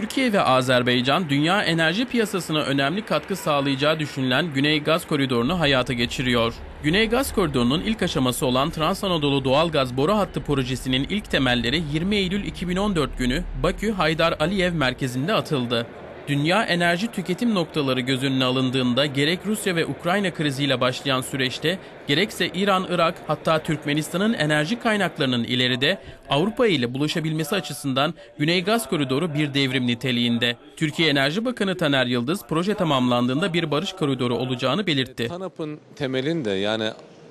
Türkiye ve Azerbaycan dünya enerji piyasasına önemli katkı sağlayacağı düşünülen Güney Gaz Koridoru'nu hayata geçiriyor. Güney Gaz Koridoru'nun ilk aşaması olan Trans Anadolu Doğalgaz Boru Hattı projesinin ilk temelleri 20 Eylül 2014 günü Bakü Haydar Aliyev merkezinde atıldı. Dünya enerji tüketim noktaları göz önüne alındığında gerek Rusya ve Ukrayna kriziyle başlayan süreçte gerekse İran, Irak hatta Türkmenistan'ın enerji kaynaklarının ileride Avrupa ile buluşabilmesi açısından Güney Gaz Koridoru bir devrim niteliğinde. Türkiye Enerji Bakanı Taner Yıldız proje tamamlandığında bir barış koridoru olacağını belirtti. TANAP'ın temelinde yani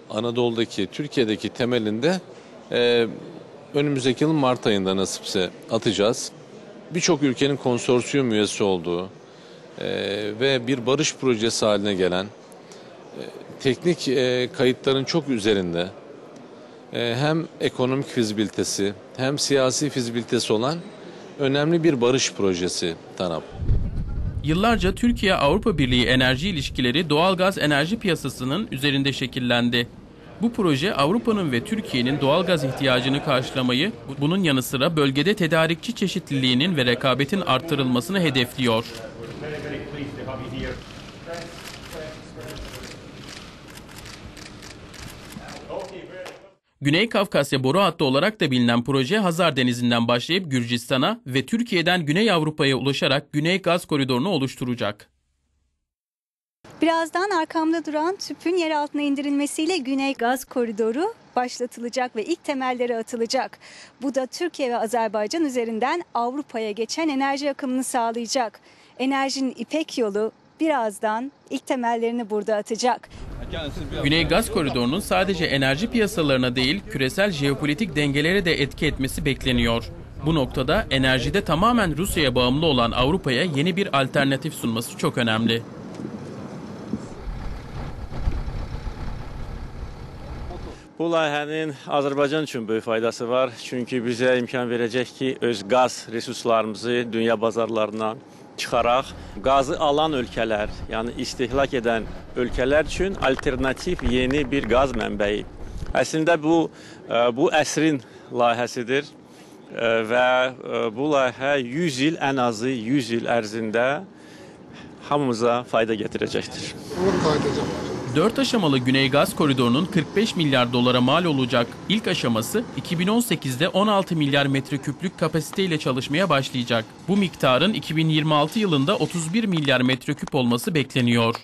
Anadolu'daki, Türkiye'deki temelinde e, önümüzdeki yılın Mart ayında nasipse atacağız birçok ülkenin konsorsiyum üyesi olduğu e, ve bir barış projesi haline gelen e, teknik e, kayıtların çok üzerinde e, hem ekonomik fizibilitesi hem siyasi fizibilitesi olan önemli bir barış projesi TANAP. Yıllarca Türkiye-Avrupa Birliği enerji ilişkileri doğalgaz enerji piyasasının üzerinde şekillendi. Bu proje Avrupa'nın ve Türkiye'nin doğalgaz ihtiyacını karşılamayı, bunun yanı sıra bölgede tedarikçi çeşitliliğinin ve rekabetin arttırılmasını hedefliyor. Güney Kafkasya boru hattı olarak da bilinen proje Hazar Denizi'nden başlayıp Gürcistan'a ve Türkiye'den Güney Avrupa'ya ulaşarak Güney Gaz Koridoru'nu oluşturacak. Birazdan arkamda duran tüpün yer altına indirilmesiyle Güney Gaz Koridoru başlatılacak ve ilk temelleri atılacak. Bu da Türkiye ve Azerbaycan üzerinden Avrupa'ya geçen enerji akımını sağlayacak. Enerjinin İpek yolu birazdan ilk temellerini burada atacak. Güney Gaz Koridoru'nun sadece enerji piyasalarına değil küresel jeopolitik dengelere de etki etmesi bekleniyor. Bu noktada enerjide tamamen Rusya'ya bağımlı olan Avrupa'ya yeni bir alternatif sunması çok önemli. Bu layihənin Azərbaycan üçün böyük faydası var. Çünki bizə imkan verəcək ki, öz qaz resurslarımızı dünya bazarlarına çıxaraq qazı alan ölkələr, yəni istehlak edən ölkələr üçün alternativ yeni bir qaz mənbəyi. Əslində bu e, bu əsrin layihəsidir e, və e, bu layihə 100 il ən azı 100 il ərzində hamımıza fayda gətirəcəkdir. Uğur kaydedeceğim. 4 aşamalı Güney Gaz Koridoru'nun 45 milyar dolara mal olacak ilk aşaması 2018'de 16 milyar metreküplük kapasiteyle çalışmaya başlayacak. Bu miktarın 2026 yılında 31 milyar metreküp olması bekleniyor.